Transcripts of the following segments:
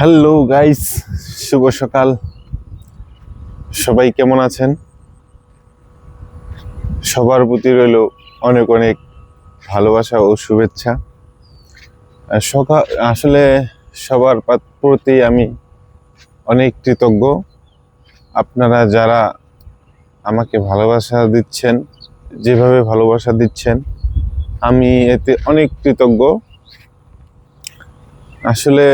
Hello guys, শুভ সকাল। সবাই কেমন আছেন? সবার প্রতি রইল অনেক অনেক ভালোবাসা ও শুভেচ্ছা। সকাল আসলে সবার প্রতি আমি অনেক কৃতজ্ঞ। আপনারা যারা আমাকে ভালোবাসা দিচ্ছেন, যেভাবে ভালোবাসা দিচ্ছেন, আমি এতে অনেক কৃতজ্ঞ। আসলে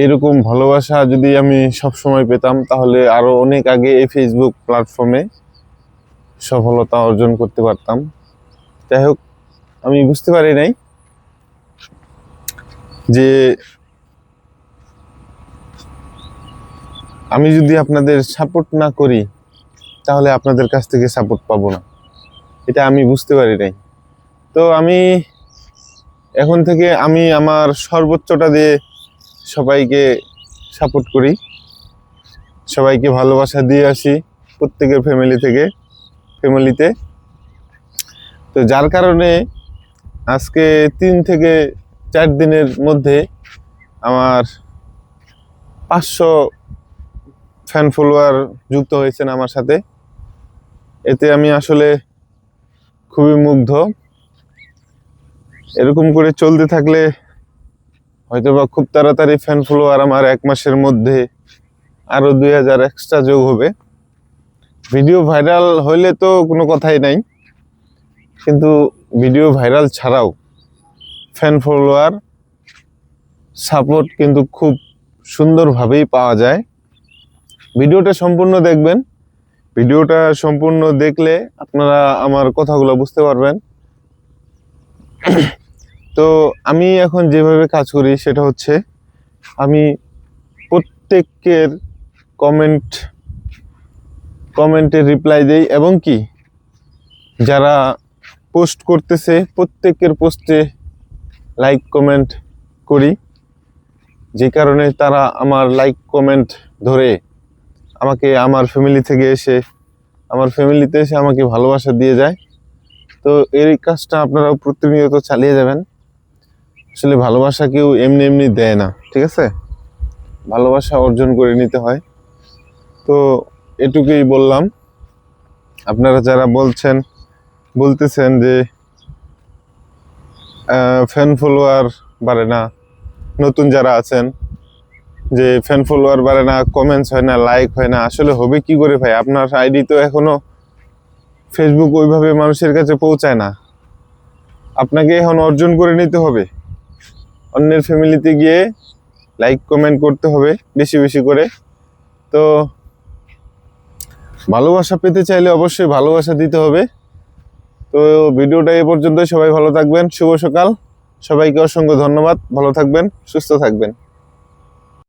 এইরকম ভালোবাসা যদি আমি সব সময় পেতাম, তাহলে আরও অনেক আগে এই ফেসবুক প্ল্যাটফর্মে সফলতা অর্জন করতে পারতাম। যাই হোক, আমি বুঝতে পারি নাই যে আমি যদি আপনাদের সাপোর্ট না করি, তাহলে আপনাদের কাছ থেকে সাপোর্ট পাবো না। এটা আমি বুঝতে পারি নাই। তো আমি এখন থেকে আমি আমার সর্বোচ্চটা দিয়ে সবাইকে সাপোর্ট করি। সবাইকে ভালোবাসা দিয়ে আসি প্রত্যেকের ফ্যামিলি থেকে ফ্যামিলিতে তো। যার কারণে আজকে তিন থেকে চার দিনের মধ্যে আমার পাঁচশো ফ্যান ফলোয়ার যুক্ত হয়েছেন আমার সাথে। এতে আমি আসলে খুবই মুগ্ধ। এরকম করে চলতে থাকলে হয়তো বা খুব তাড়াতাড়ি ফ্যান ফলোয়ার আমার এক মাসের মধ্যে আরও দুই হাজার এক্সট্রা যোগ হবে। ভিডিও ভাইরাল হইলে তো কোনো কথাই নাই। কিন্তু ভিডিও ভাইরাল ছাড়াও ফ্যান ফলোয়ার সাপোর্ট কিন্তু খুব সুন্দরভাবেই পাওয়া যায়। ভিডিওটা সম্পূর্ণ দেখবেন। ভিডিওটা সম্পূর্ণ দেখলে আপনারা আমার কথাগুলো বুঝতে পারবেন। তো আমি এখন যেভাবে কাজ করি সেটা হচ্ছে আমি প্রত্যেকের কমেন্ট কমেন্টে রিপ্লাই দেই এবং কি যারা পোস্ট করতেছে প্রত্যেকের পোস্টে লাইক কমেন্ট করি। যে কারণে তারা আমার লাইক কমেন্ট ধরে আমাকে আমার ফ্যামিলি থেকে এসে, আমার ফ্যামিলিতে এসে আমাকে ভালোবাসা দিয়ে যায়। তো এই কাজটা আপনারা প্রতিনিয়ত চালিয়ে যাবেন। আসলে ভালোবাসা কেউ এমনি এমনি দেয় না, ঠিক আছে? ভালোবাসা অর্জন করে নিতে হয়। তো এটুকুই বললাম। আপনারা যারা বলছেন, বলতেছেন যে ফ্যান ফলোয়ার বাড়ে না, নতুন যারা আছেন, যে ফ্যান ফলোয়ার বাড়ে না কমেন্টস হয় না লাইক হয় না, আসলে হবে কি করে ভাই? আপনার আইডি তো এখনও ফেসবুক ওইভাবে মানুষের কাছে পৌঁছায় না। আপনাকে এখন অর্জন করে নিতে হবে। অন্যের ফ্যামিলিতে গিয়ে লাইক, কমেন্ট করতে হবে বেশি বেশি করে। তো ভালোবাসা পেতে চাইলে অবশ্যই ভালোবাসা দিতে হবে। তো ভিডিওটা এ পর্যন্ত সবাই ভালো থাকবেন। শুভ সকাল। সবাইকে অসংখ্য ধন্যবাদ। ভালো থাকবেন, সুস্থ থাকবেন।